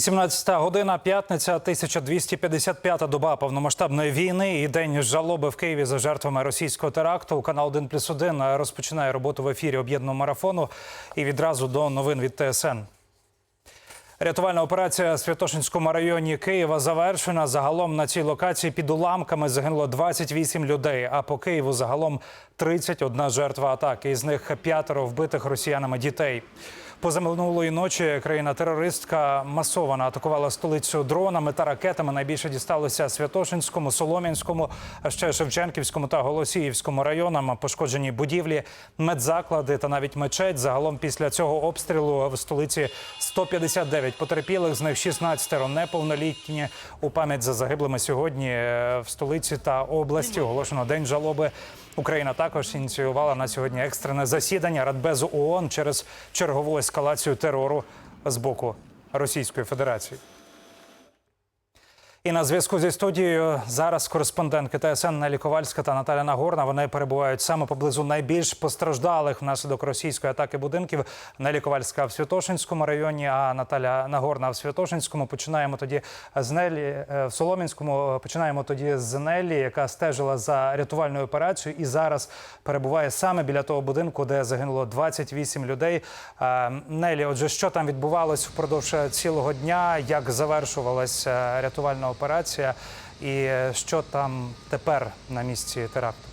17 година, п'ятниця, 1255-та доба повномасштабної війни і день жалоби в Києві за жертвами російського теракту. Канал 1 плюс 1 розпочинає роботу в ефірі об'єднаного марафону і відразу до новин від ТСН. Рятувальна операція в Святошинському районі Києва завершена. Загалом на цій локації під уламками загинуло 28 людей. А по Києву загалом 31 жертва атаки. Із них п'ятеро вбитих росіянами дітей. Позаминулої ночі країна-терористка масово атакувала столицю дронами та ракетами. Найбільше дісталося Святошинському, Солом'янському, а ще Шевченківському та Голосіївському районам. Пошкоджені будівлі, медзаклади та навіть мечеть. Загалом після цього обстрілу в столиці 159 потерпілих, з них 16 неповнолітні. У пам'ять за загиблими сьогодні е, в столиці та області оголошено день жалоби. Україна також ініціювала на сьогодні екстрене засідання Радбезу ООН через чергову ескалацію терору з боку Російської Федерації. І на зв'язку зі студією зараз кореспондентки ТСН Нелі Ковальська та Наталя Нагорна. Вони перебувають саме поблизу найбільш постраждалих внаслідок російської атаки будинків. Нелі Ковальська в Святошинському районі, а Наталя Нагорна в Святошинському. Починаємо тоді з Нелі е, в Соломінському. Починаємо тоді з Нелі, яка стежила за рятувальною операцією і зараз перебуває саме біля того будинку, де загинуло 28 людей. Е, Нелі, отже, що там відбувалось впродовж цілого дня? Як завершувалася рятувальна операція, і що там тепер на місці теракту?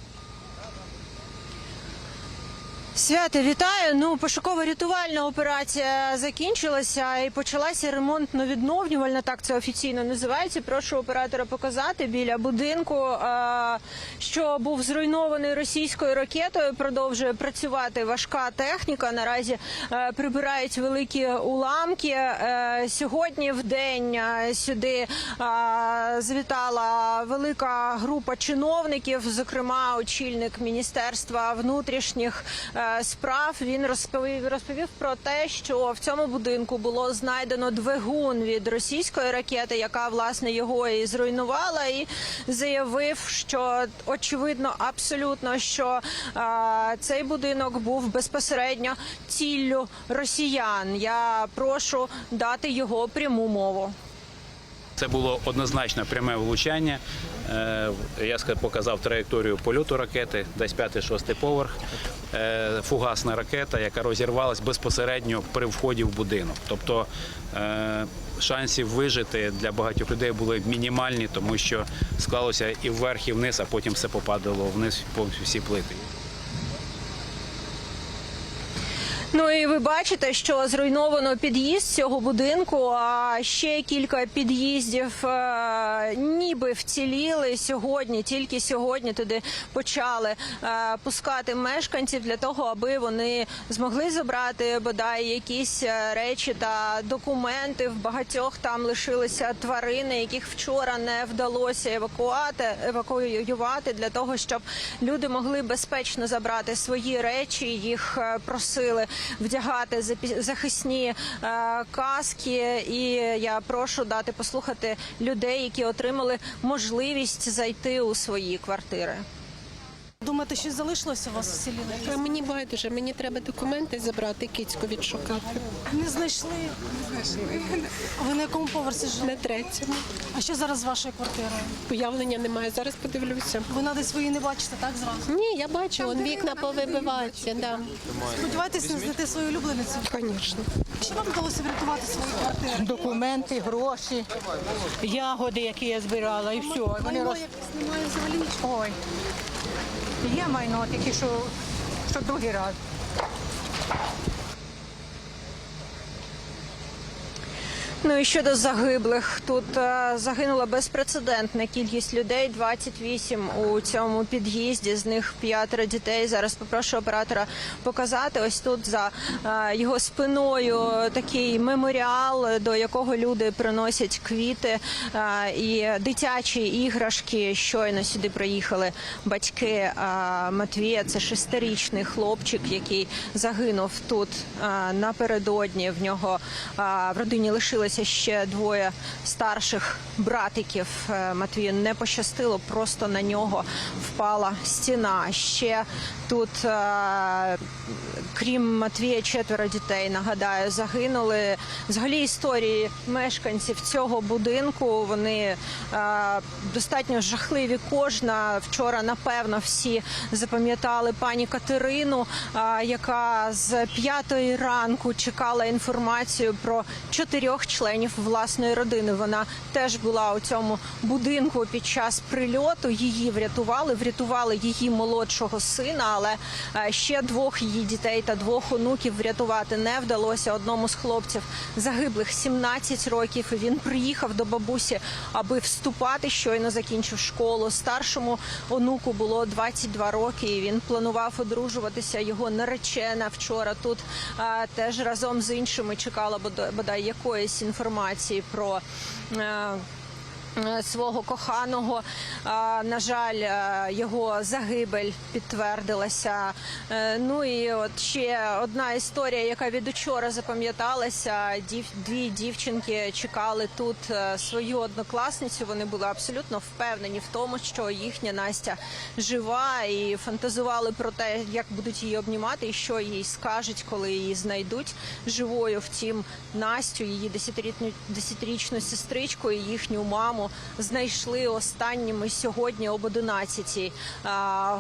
Свято, вітаю. Ну, пошуково-рятувальна операція закінчилася і почалася ремонтно-відновлювальна, так це офіційно називається. Прошу оператора показати біля будинку, е, що був зруйнований російською ракетою. Продовжує працювати важка техніка. Наразі е, прибирають великі уламки. Е, Сьогодні в день сюди завітала велика група чиновників, зокрема очільник міністерства внутрішніх справ. Він розповів розповів про те, що в цьому будинку було знайдено двигун від російської ракети, яка власне його і зруйнувала, і заявив, що очевидно абсолютно, що е, цей будинок був безпосередньо ціллю росіян. Я прошу дати його пряму мову. Це було однозначно пряме влучання. Е, Я показав траєкторію польоту ракети, десь 5-6 поверх. Е, Фугасна ракета, яка розірвалась безпосередньо при вході в будинок. Тобто е, шансів вижити для багатьох людей були мінімальні, тому що склалося і вверх, і вниз, а потім все попадало вниз по всі плити. Ну і ви бачите, що зруйновано під'їзд цього будинку. А ще кілька під'їздів е, ніби вціліли сьогодні. Тільки сьогодні туди почали е, пускати мешканців для того, аби вони змогли забрати бодай якісь е, речі та документи. В багатьох там лишилися тварини, яких вчора не вдалося евакуати, евакуювати для того, щоб люди могли безпечно забрати свої речі. Їх е, просили вдягати захисні е, каски. І я прошу дати послухати людей, які отримали можливість зайти у свої квартири. Думаєте, щось залишилося у вас в селі? А мені байдуже, мені треба документи забрати, кицьку відшукати. Не знайшли. Не А ви на якому поверсі живете? На третьому. А що зараз з вашою квартирою? Уявлення немає. Зараз подивлюся. Ви нади свої не бачите, так зразу? Ні, я бачу, он вікна повибиваються. Да. Сподіваєтесь не знайти свою улюбленицю? Звісно. Що вам вдалося врятувати свої квартири? документи, гроші, ягоди, які я збирала, і все. Вони роз... якось немає взагалі нічого. Ой. Є майно, тільки що, що другий раз. Ну і щодо загиблих, тут е, загинула безпрецедентна кількість людей 28 у цьому під'їзді. З них п'ятеро дітей. Зараз попрошу оператора показати. Ось тут за е, його спиною такий меморіал, до якого люди приносять квіти е, і дитячі іграшки. Щойно сюди приїхали батьки Матвія. Це шестирічний хлопчик, який загинув тут напередодні. В нього в родині лишилися залишилося ще двоє старших братиків. Е, Матвію не пощастило, просто на нього впала стіна. Ще тут, е, крім Матвія, четверо дітей. Нагадаю, загинули. Взагалі історії мешканців цього будинку вони е, достатньо жахливі. Кожна вчора, напевно, всі запам'ятали пані Катерину, яка з п'ятої ранку чекала інформацію про чотирьох членів власної родини. Вона теж була у цьому будинку під час прильоту. Її врятували, врятували її молодшого сина, але е, ще двох її дітей та двох онуків врятувати не вдалося. Одному з хлопців загиблих 17 років. Він приїхав до бабусі, аби вступати. Щойно закінчив школу. Старшому онуку було 22 роки. і Він планував одружуватися. Його наречена вчора тут е, теж разом з іншими чекала бодай якоїсь інформації про. Свого коханого, на жаль, е, його загибель підтвердилася. Е, Ну і от ще одна історія, яка від учора запам'яталася. Дві дівчинки чекали тут е, свою однокласницю. Вони були абсолютно впевнені в тому, що їхня Настя жива, і фантазували про те, як будуть її обнімати, і що їй скажуть, коли її знайдуть живою. Втім, Настю, її десятирічну сестричку і їхню маму знайшли останніми сьогодні об 11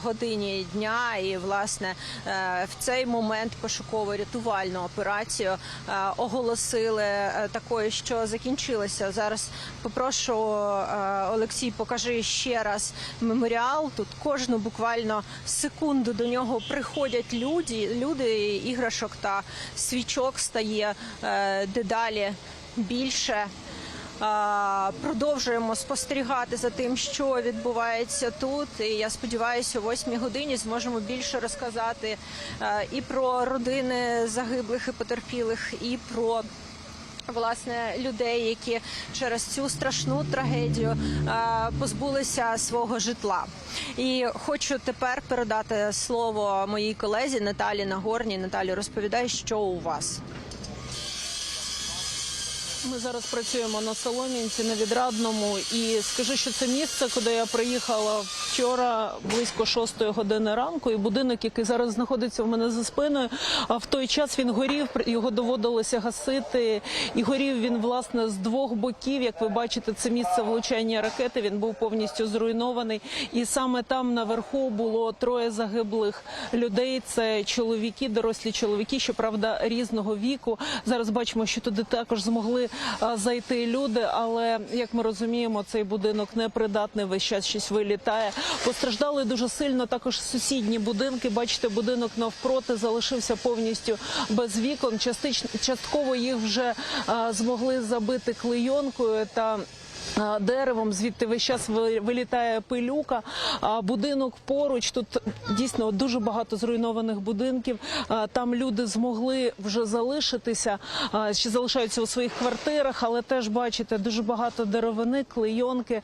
годині дня. І власне е, в цей момент пошуково-рятувальну операцію е, оголосили е, такою, що закінчилася. Зараз попрошу Олексій, покажи ще раз меморіал. Тут кожну буквально секунду до нього приходять люди, люди іграшок та свічок стає дедалі більше. Продовжуємо спостерігати за тим, що відбувається тут. І я сподіваюся, о 8 годині зможемо більше розказати е, і про родини загиблих і потерпілих, і про. Власне, людей, які через цю страшну трагедію е, позбулися свого житла, і хочу тепер передати слово моїй колезі Наталі Нагорній. Наталі, розповідай, що у вас. Ми зараз працюємо на Солом'янці на відрадному, і скажу, що це місце, куди я приїхала вчора близько шостої години ранку. І будинок, який зараз знаходиться в мене за спиною. А в той час він горів, його доводилося гасити. І горів він власне з двох боків. Як ви бачите, це місце влучання ракети. Він був повністю зруйнований. І саме там наверху було троє загиблих людей. Це чоловіки, дорослі чоловіки, щоправда, різного віку. Зараз бачимо, що туди також змогли зайти люди, але як ми розуміємо, цей будинок непридатний, весь час щось вилітає. Постраждали дуже сильно також сусідні будинки. Бачите, будинок навпроти залишився повністю без вікон. Частично частково їх вже змогли забити клейонкою та. Деревом звідти весь час ви- вилітає пилюка. Будинок поруч тут дійсно дуже багато зруйнованих будинків. Там люди змогли вже залишитися, ще залишаються у своїх квартирах, але теж бачите дуже багато деревини, клейонки.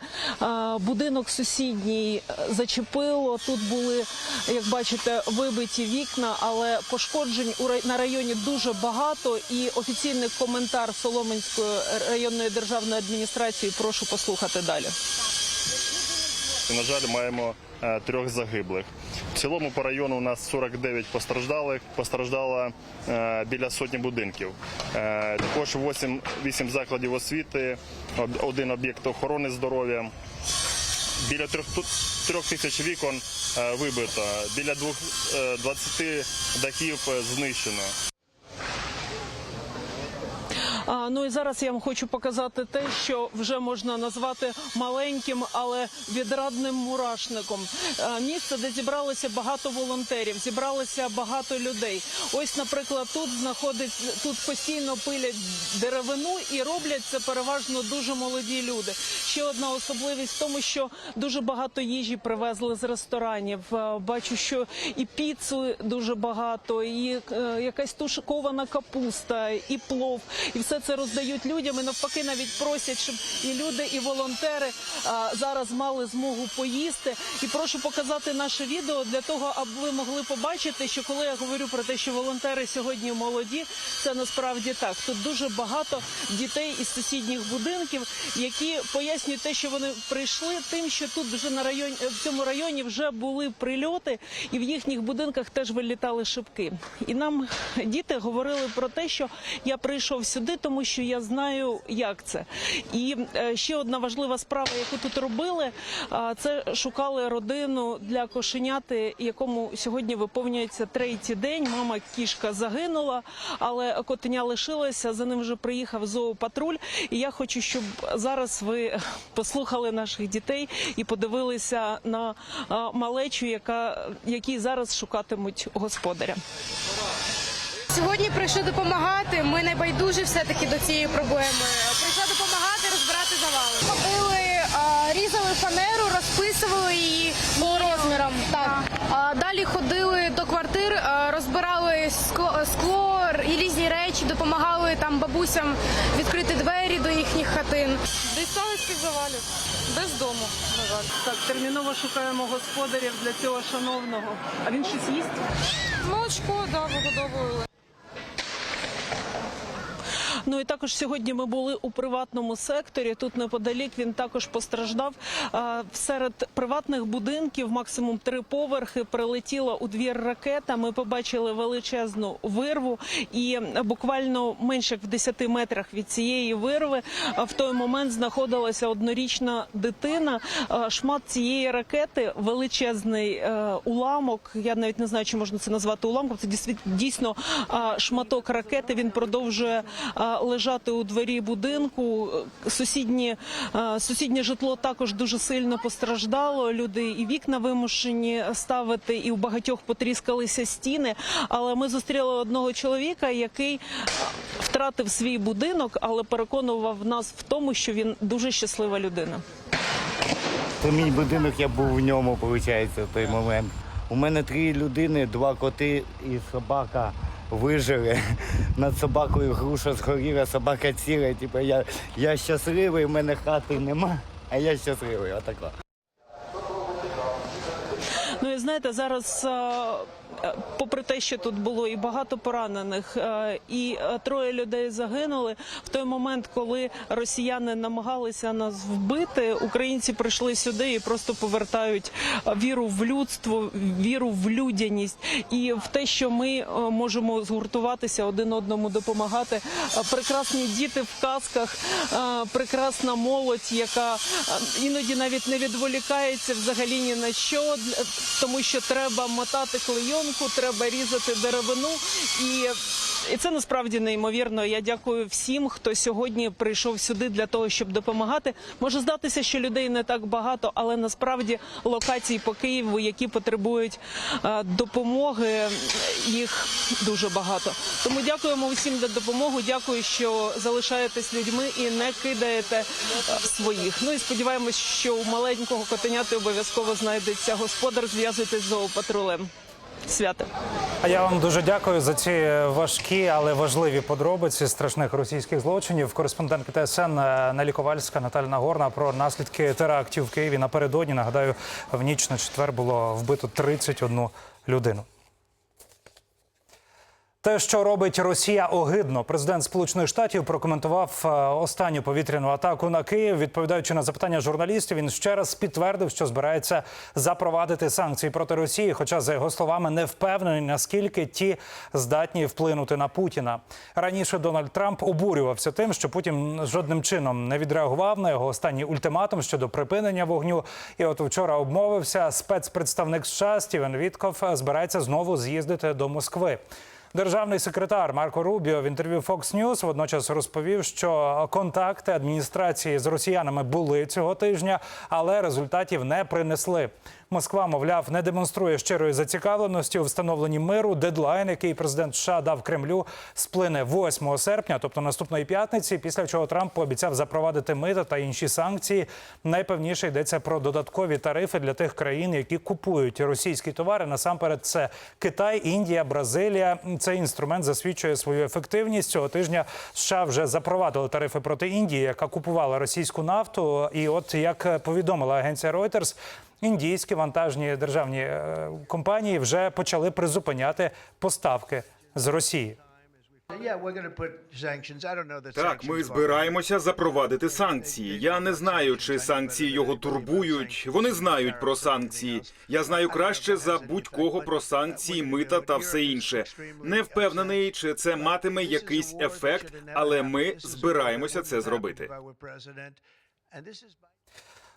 Будинок сусідній е, зачепило. Тут були, як бачите, вибиті вікна, але пошкоджень на районі дуже багато. І офіційний коментар Соломенської районної державної адміністрації прошу послухати далі. На жаль, маємо е, трьох загиблих. В цілому по району у нас 49 постраждалих. Постраждало е, біля сотні будинків. Е, також 8, 8 закладів освіти, один об'єкт охорони здоров'я. Біля трьох, трьох тисяч вікон вибито, біля двох, 20 дахів знищено. Ну і зараз я вам хочу показати те, що вже можна назвати маленьким, але відрадним мурашником. Місце, де зібралося багато волонтерів, зібралося багато людей. Ось, наприклад, тут знаходить тут постійно пилять деревину і роблять це переважно дуже молоді люди. Ще одна особливість в тому, що дуже багато їжі привезли з ресторанів. Бачу, що і піцу дуже багато, і е, якась тушкована капуста, і плов, і все це це роздають людям. І навпаки, навіть просять, щоб і люди, і волонтери а, зараз мали змогу поїсти. І прошу показати наше відео для того, аби ви могли побачити, що коли я говорю про те, що волонтери сьогодні молоді, це насправді так. Тут дуже багато дітей із сусідніх будинків, які пояснюють те, що вони прийшли тим, що тут вже на районі в цьому районі вже були прильоти, і в їхніх будинках теж вилітали шибки. І нам діти говорили про те, що я прийшов сюди, тому що я знаю, як це. І е, ще одна важлива справа, яку тут робили, це шукали родину для кошеняти, якому сьогодні виповнюється третій день. Мама кішка загинула, але котеня лишилося. За ним вже приїхав зоопатруль. І я хочу, щоб зараз ви послухали наших дітей і подивилися на малечу, яка які зараз шукатимуть господаря. Сьогодні прийшли допомагати. Ми не байдужі все-таки до цієї проблеми. Прийшла допомагати розбирати завали. Ходили, різали фанеру, розписували її по розмірам. Так. А далі ходили до квартир, розбирали скло, скло і різні речі, допомагали там бабусям відкрити двері до їхніх хатин. Дістали з-під завалів. Без дому, на жаль. Так, терміново шукаємо господарів для цього шановного. А він щось їсть? Молочко, да, вигодовували. Ну і також сьогодні ми були у приватному секторі. Тут неподалік він також постраждав. Серед приватних будинків, максимум три поверхи, прилетіла у двір ракета. Ми побачили величезну вирву, і буквально менше в 10 метрах від цієї вирви в той момент знаходилася однорічна дитина. Шмат цієї ракети величезний е, уламок. Я навіть не знаю, чи можна це назвати уламком. Це дійсно шматок ракети. Він продовжує лежати у дворі будинку. Е, Сусідні сусіднє житло також дуже сильно постраждало. Люди і вікна вимушені ставити, і у багатьох потріскалися стіни. Але ми зустріли одного чоловіка, який втратив свій будинок, але переконував нас в тому, що він дуже щаслива людина. Це мій будинок, я був в ньому, виходить, в той момент. У мене три людини, два коти і собака вижили. Над собакою груша згоріла, собака ціла. Типу, я, я щасливий, в мене хати нема, а я щасливий. Отако. Ну і знаєте, зараз, е, е, попри те, що тут було і багато поранених, е, і е, троє людей загинули. В той момент, коли росіяни намагалися нас вбити, українці прийшли сюди і просто повертають е, віру в людство, віру в людяність і в те, що ми е, можемо згуртуватися один одному допомагати. Е, Прекрасні діти в казках, е, прекрасна молодь, яка е, іноді навіть не відволікається взагалі ні на що, тому що треба мотати клейонку, треба різати деревину і. І це насправді неймовірно. Я дякую всім, хто сьогодні прийшов сюди для того, щоб допомагати. Може здатися, що людей не так багато, але насправді локацій по Києву, які потребують е, допомоги, їх дуже багато. Тому дякуємо усім за допомогу. Дякую, що залишаєтесь людьми і не кидаєте е, своїх. Ну і сподіваємось, що у маленького котеняти обов'язково знайдеться господар. Зв'язуйтесь з зоопатрулем. Свято. А я вам дуже дякую за ці важкі, але важливі подробиці страшних російських злочинів. Кореспондентка ТСН Нелі Ковальська, Наталя Нагорна про наслідки терактів в Києві напередодні. Нагадаю, в ніч на четвер було вбито 31 людину. Те, що робить Росія огидно, президент Сполучених Штатів прокоментував е, останню повітряну атаку на Київ. Відповідаючи на запитання журналістів, він ще раз підтвердив, що збирається запровадити санкції проти Росії. Хоча, за його словами, не впевнений, наскільки ті здатні вплинути на Путіна. Раніше Дональд Трамп обурювався тим, що Путін жодним чином не відреагував на його останній ультиматум щодо припинення вогню. І от вчора обмовився спецпредставник США Стівен Вітков е, збирається знову з'їздити до Москви. Державний секретар Марко Рубіо в інтерв'ю Fox News водночас розповів, що контакти адміністрації з росіянами були цього тижня, але результатів не принесли. Москва, мовляв, не демонструє щирої зацікавленості у встановленні миру. Дедлайн, який президент США дав Кремлю, сплине 8 серпня, тобто наступної п'ятниці. Після чого Трамп пообіцяв запровадити мита та інші санкції. Найпевніше йдеться про додаткові тарифи для тих країн, які купують російські товари. Насамперед, це Китай, Індія, Бразилія. цей інструмент засвідчує свою ефективність. Цього тижня США вже запровадили тарифи проти Індії, яка купувала російську нафту. І от як повідомила агенція Reuters, індійські вантажні державні е, компанії вже почали призупиняти поставки з Росії. Так, ми збираємося запровадити санкції. Я не знаю, чи санкції його турбують. Вони знають про санкції. Я знаю краще за будь-кого про санкції, мита та все інше. Не впевнений, чи це матиме якийсь ефект, але ми збираємося це зробити.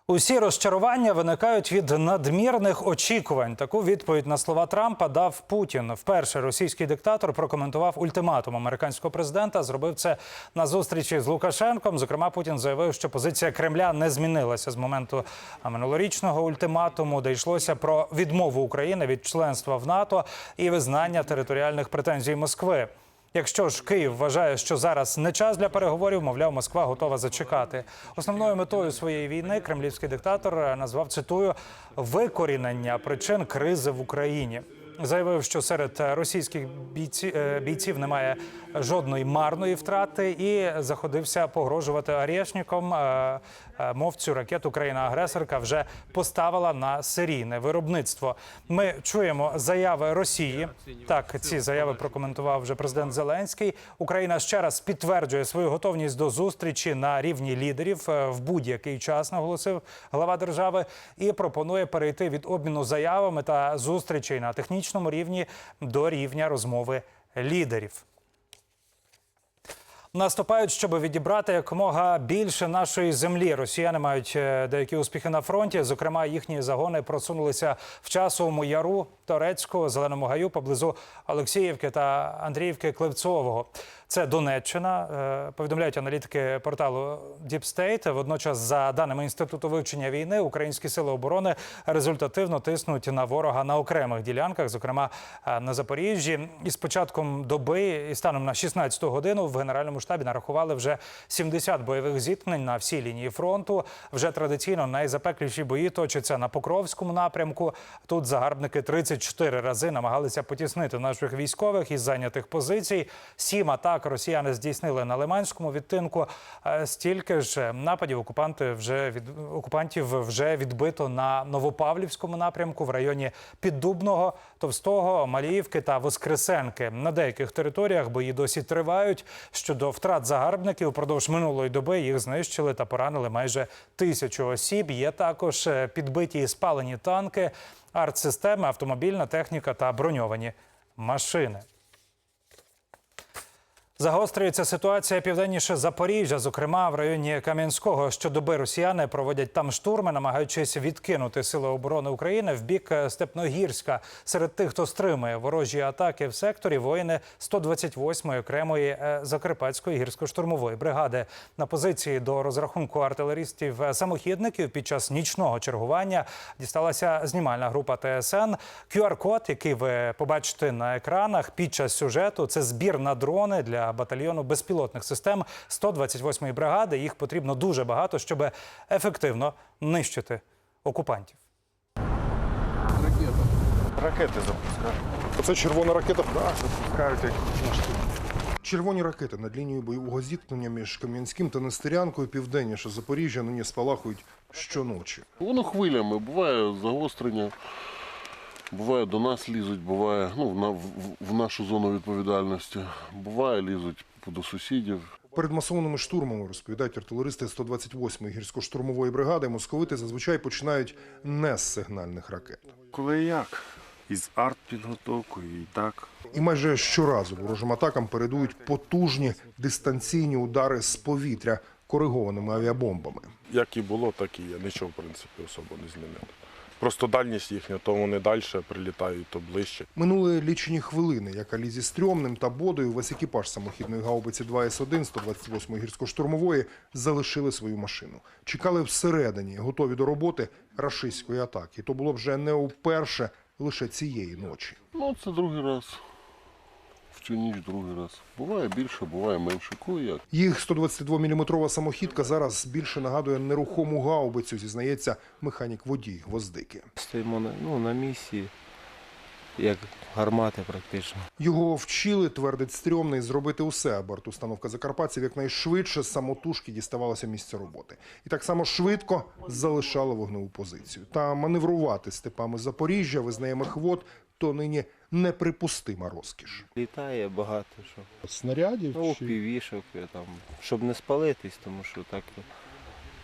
Усі розчарування виникають від надмірних очікувань. Таку відповідь на слова Трампа дав Путін. Вперше російський диктатор прокоментував ультиматум американського президента. Зробив це на зустрічі з Лукашенком. Зокрема, Путін заявив, що позиція Кремля не змінилася з моменту минулорічного ультиматуму, де йшлося про відмову України від членства в НАТО і визнання територіальних претензій Москви. Якщо ж Київ вважає, що зараз не час для переговорів, мовляв, Москва готова зачекати. Основною метою своєї війни кремлівський диктатор назвав цитую викорінення причин кризи в Україні. Заявив, що серед російських бійці, е, бійців немає жодної марної втрати, і заходився погрожувати Арєшніком. е, е, Мов цю ракету країна-агресорка вже поставила на серійне виробництво. Ми чуємо заяви Росії. Так, ці заяви прокоментував вже президент Зеленський. Україна ще раз підтверджує свою готовність до зустрічі на рівні лідерів в будь-який час, наголосив глава держави, і пропонує перейти від обміну заявами та зустрічей на технічному рівні до рівня розмови лідерів. Наступають, щоб відібрати якомога більше нашої землі. Росіяни мають е, деякі успіхи на фронті. Зокрема, їхні загони просунулися в часовому яру Торецьку, Зеленому гаю поблизу Олексіївки та Андріївки Клевцового. Це Донеччина. Е, Повідомляють аналітики порталу Deep State. Водночас, за даними інституту вивчення війни, українські сили оборони результативно тиснуть на ворога на окремих ділянках, зокрема е, на Запоріжжі. І з початком доби і станом на 16-ту годину в генеральному штабі нарахували вже 70 бойових зіткнень на всій лінії фронту. Вже традиційно найзапекліші бої точаться на Покровському напрямку. Тут загарбники 34 рази намагалися потіснити наших військових із зайнятих позицій. Сім атак росіяни здійснили на Лиманському відтинку. Е, Стільки ж нападів окупанти вже від окупантів вже відбито на Новопавлівському напрямку в районі Піддубного, Товстого, Маліївки та Воскресенки. На деяких територіях бої досі тривають. Щодо втрат загарбників, упродовж минулої доби їх знищили та поранили майже тисячу осіб. Є також е, підбиті і спалені танки, артсистеми, автомобільна техніка та броньовані машини. Загострюється ситуація південніше Запоріжжя, зокрема в районі Кам'янського. Щодоби росіяни проводять там штурми, намагаючись відкинути сили оборони України в бік е, Степногірська. Серед тих, хто стримує ворожі атаки в секторі, воїни 128-ї окремої е, Закарпатської гірсько-штурмової бригади. На позиції до розрахунку артилерістів е, самохідників під час нічного чергування дісталася знімальна група ТСН. QR-код, який ви побачите на екранах під час сюжету, це збір на дрони для батальйону безпілотних систем 128-ї бригади. Їх потрібно дуже багато, щоб ефективно нищити окупантів. Ракета. Ракети запускають. Оце червона ракета? Так, запускають як Червоні ракети над лінією бойового зіткнення між Кам'янським та Нестерянкою південніше Запоріжжя нині спалахують щоночі. Воно хвилями, буває загострення, буває до нас лізуть, буває ну, в, на- в, в нашу зону відповідальності, буває лізуть до сусідів. Перед масованими штурмами, розповідають артилеристи 128-ї гірсько-штурмової бригади, московити зазвичай починають не з сигнальних ракет. Коли як? Із артпідготовкою і так. І майже щоразу ворожим атакам передують потужні дистанційні удари з повітря коригованими авіабомбами. Як і було, так і є. Нічого, в принципі, особо не змінили. Просто дальність їхня, то вони далі прилітають, то ближче. Минули лічені хвилини, як Алі зі Стрьомним та Бодою весь екіпаж самохідної гаубиці 2С1 128-ї гірсько-штурмової залишили свою машину. Чекали всередині, готові до роботи рашистської атаки. То було вже не вперше лише цієї ночі. Ну, це другий раз. В цю ніч другий раз. Буває більше, буває менше. Коли як. Їх 122-мм самохідка зараз більше нагадує нерухому гаубицю, зізнається механік водій Гвоздики. Стоїмо на, ну, на місії, як гармати практично. Його вчили, твердить стрьомний, зробити усе, аби артустановка закарпатців якнайшвидше самотужки діставалася місця роботи. І так само швидко залишала вогневу позицію. Та маневрувати степами Запоріжжя, визнає Мехвод, то нині неприпустима розкіш. Літає багато що. Снарядів Ну, півішок, там, щоб не спалитись, тому що так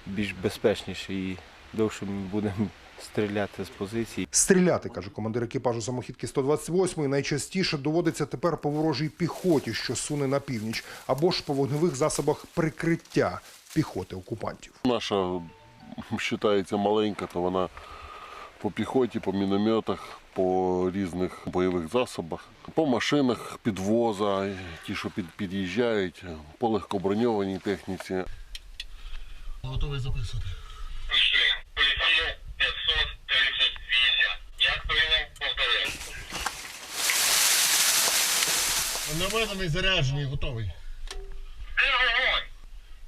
більш безпечніше і довше ми будемо стріляти з позиції. Стріляти, каже командир екіпажу самохідки 128-ї, найчастіше доводиться тепер по ворожій піхоті, що суне на північ, або ж по вогневих засобах прикриття піхоти окупантів. Наша вважається маленька, то вона по піхоті, по мінометах, по різних бойових засобах, по машинах підвоза, ті, що під'їжджають, по легкоброньованій техніці. Готовий записувати. Наведений, заряджений, готовий.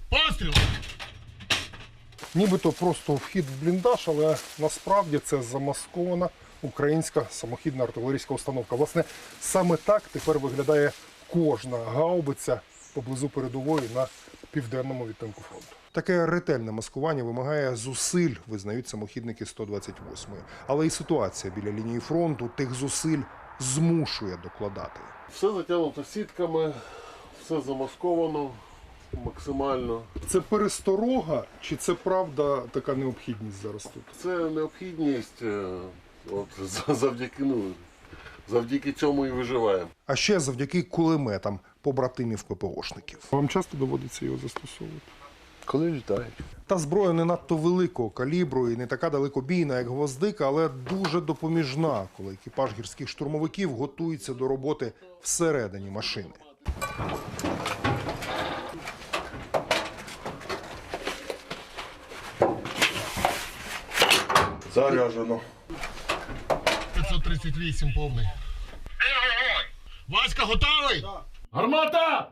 Постріл! Нібито просто вхід в бліндаж, але насправді це замаскована українська самохідна артилерійська установка. Власне, саме так тепер виглядає кожна гаубиця поблизу передової на південному відтинку фронту. Таке ретельне маскування вимагає зусиль, визнають самохідники 128-ї. Але і ситуація біля лінії фронту тих зусиль змушує докладати. Все затягнуто сітками, все замасковано максимально. Це пересторога, чи це правда така необхідність зараз тут? Це необхідність, е, от, завдяки, ну, завдяки цьому і виживаємо. А ще завдяки кулеметам побратимів ППОшників. Вам часто доводиться його застосовувати? Коли літають. Та зброя не надто великого калібру і не така далекобійна, як гвоздика, але дуже допоміжна, коли екіпаж гірських штурмовиків готується до роботи всередині машини. Заряджено. 538 повний. Васька готовий? Гармата!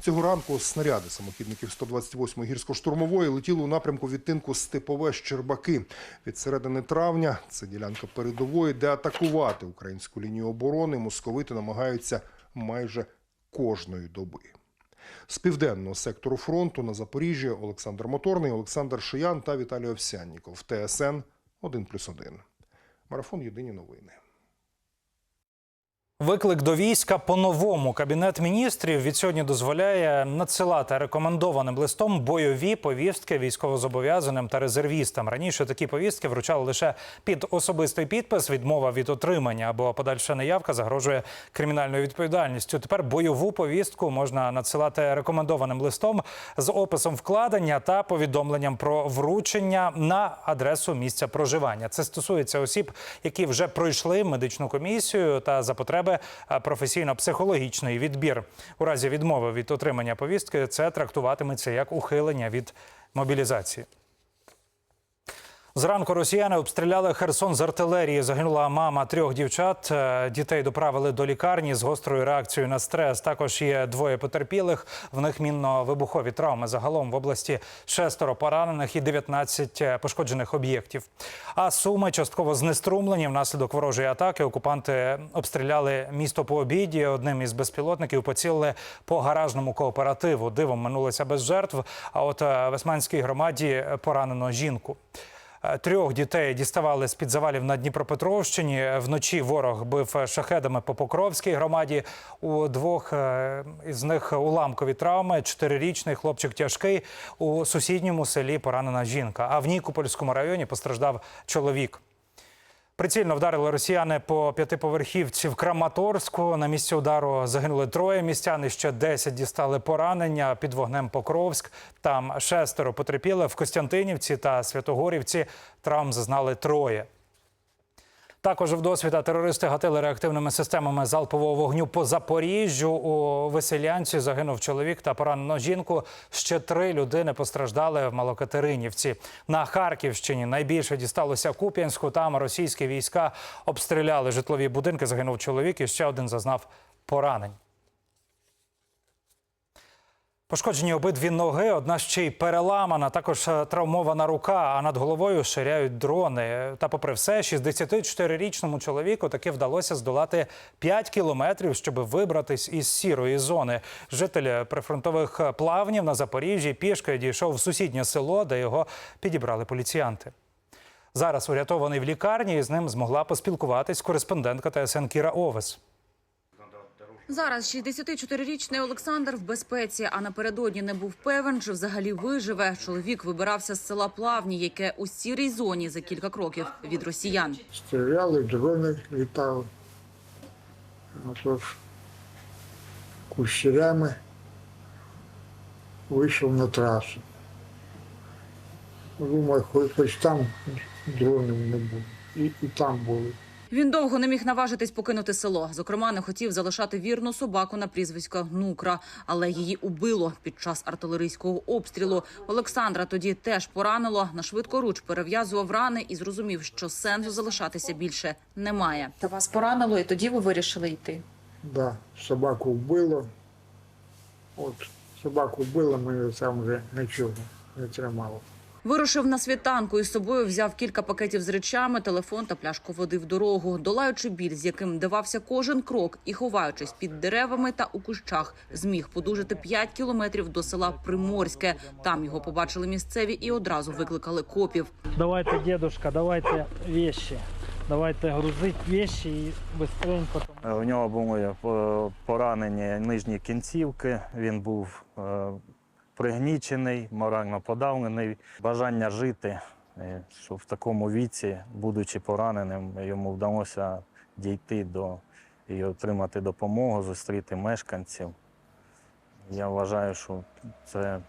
Цього ранку снаряди самохідників 128-ї гірсько-штурмової летіли у напрямку відтинку Степове Щербаки. Від середини травня це ділянка передової, де атакувати українську лінію оборони московити намагаються майже кожної доби. З південного сектору фронту на Запоріжжі Олександр Моторний, Олександр Шиян та Віталій Овсянніков. ТСН 1+,1. Марафон Єдині новини. Виклик до війська по-новому. Кабінет міністрів від сьогодні дозволяє надсилати рекомендованим листом бойові повістки військовозобов'язаним та резервістам. Раніше такі повістки вручали лише під особистий підпис. Відмова від отримання або подальша неявка загрожує кримінальною відповідальністю. Тепер бойову повістку можна надсилати рекомендованим листом з описом вкладення та повідомленням про вручення на адресу місця проживання. Це стосується осіб, які вже пройшли медичну комісію та за потреби е, професійно-психологічний відбір. У разі відмови від отримання повістки це трактуватиметься як ухилення від мобілізації. Зранку росіяни обстріляли Херсон з артилерії. Загинула мама трьох дівчат. Е, Дітей доправили до лікарні з гострою реакцією на стрес. Також є двоє потерпілих. В них мінно-вибухові травми. Загалом в області шестеро поранених і 19 пошкоджених об'єктів. А суми частково знеструмлені. Внаслідок ворожої атаки окупанти обстріляли місто по обіді. Одним із безпілотників поцілили по гаражному кооперативу. Дивом минулося без жертв. А от е, в Весманській громаді поранено жінку. Е, Трьох дітей діставали з під завалів на Дніпропетровщині. Вночі ворог бив шахедами по Покровській громаді. У двох е, із них уламкові травми. Чотирирічний хлопчик тяжкий. У сусідньому селі поранена жінка. А в Нікопольському районі постраждав чоловік. Прицільно вдарили росіяни по п'ятиповерхівці в Краматорську. На місці удару загинули троє містяни. Ще 10 дістали поранення під вогнем Покровськ. Там шестеро потерпіли в Костянтинівці та Святогорівці. Травм зазнали троє. Також вдосвіта терористи гатили реактивними системами залпового вогню по Запоріжжю. У Веселянці загинув чоловік та поранено жінку. Ще три людини постраждали в Малокатеринівці. На Харківщині найбільше дісталося Куп'янську. Там російські війська обстріляли житлові будинки. Загинув чоловік і ще один зазнав поранень. Пошкоджені обидві ноги, одна ще й переламана, також е, травмована рука, а над головою ширяють дрони. Та попри все, 64-річному чоловіку таки вдалося здолати 5 кілометрів, щоб вибратись із сірої зони. Житель прифронтових плавнів на Запоріжжі пішки дійшов в сусіднє село, де його підібрали поліціянти. Зараз урятований в лікарні і з ним змогла поспілкуватись кореспондентка ТСН Кіра Овес. Зараз 64-річний Олександр в безпеці, а напередодні не був певен, чи взагалі виживе. Чоловік вибирався з села Плавні, яке у сірій зоні за кілька кроків від росіян. Стріляли, дрони літали. Кущерями вийшов на трасу. Думаю, хоч, там дронів не буде. І, і там були. Він довго не міг наважитись покинути село. Зокрема, не хотів залишати вірну собаку на прізвисько Нукра, але її убило під час артилерійського обстрілу. Олександра тоді теж поранило. На швидкоруч перев'язував рани і зрозумів, що сенсу залишатися більше немає. Та вас поранило, і тоді ви вирішили йти. Да, собаку вбило. От собаку вбило, мене там вже нічого не тримало. Вирушив на світанку і з собою взяв кілька пакетів з речами, телефон та пляшку води в дорогу. Долаючи біль, з яким давався кожен крок, і ховаючись під деревами та у кущах, зміг подужити 5 кілометрів до села Приморське. Там його побачили місцеві і одразу викликали копів. Давайте, дедушка, давайте вещи. Давайте грузить вещи і быстренько. У нього були е, поранені нижні кінцівки. Він був е, пригнічений, морально подавлений. Бажання жити, е, що в такому віці, будучи пораненим, йому вдалося дійти до і отримати допомогу, зустріти мешканців. Я вважаю, що це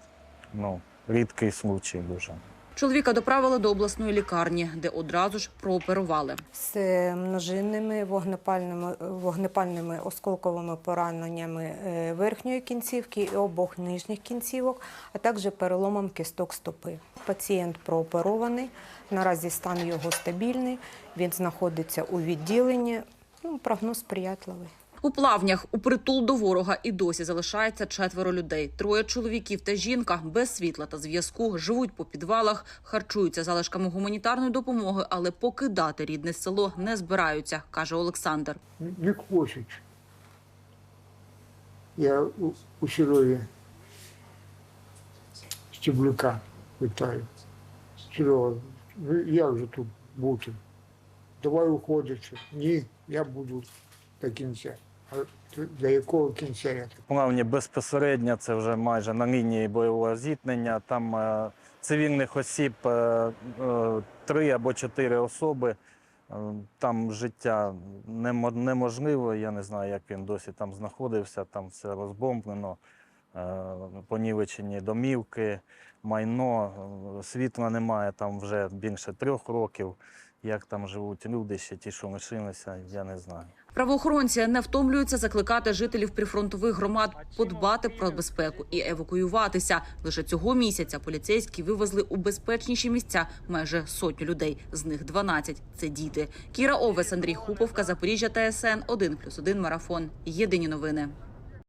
ну, рідкий случай дуже. Чоловіка доправили до обласної лікарні, де одразу ж прооперували. з множинними вогнепальними, вогнепальними осколковими пораненнями е, верхньої кінцівки і обох нижніх кінцівок, а також переломом кісток стопи. Пацієнт прооперований, наразі стан його стабільний, він знаходиться у відділенні, ну, прогноз сприятливий. У плавнях у притул до ворога і досі залишається четверо людей. Троє чоловіків та жінка без світла та зв'язку живуть по підвалах, харчуються залишками гуманітарної допомоги, але покидати рідне село не збираються, каже Олександр. Не хочуть. Я у, у Серові Стеблюка питаю. Серега, ну як же тут бути? Давай уходити. Ні, я буду до кінця. До якого кінця я? Плавні безпосередньо це вже майже на лінії бойового зіткнення. Там е, цивільних осіб е, е, три або чотири особи. Е, Там життя немо- неможливо. Я не знаю, як він досі там знаходився. Там все розбомблено, е, понівечені домівки, майно, е, світла немає там вже більше трьох років. Як там живуть люди, ще ті, що лишилися, я не знаю. Правоохоронці не втомлюються закликати жителів прифронтових громад подбати про безпеку і евакуюватися. Лише цього місяця поліцейські вивезли у безпечніші місця майже сотню людей. З них 12 – це діти. Кіра Овес, Андрій Хуповка, Запоріжжя, ТСН 1+,1 марафон. Єдині новини.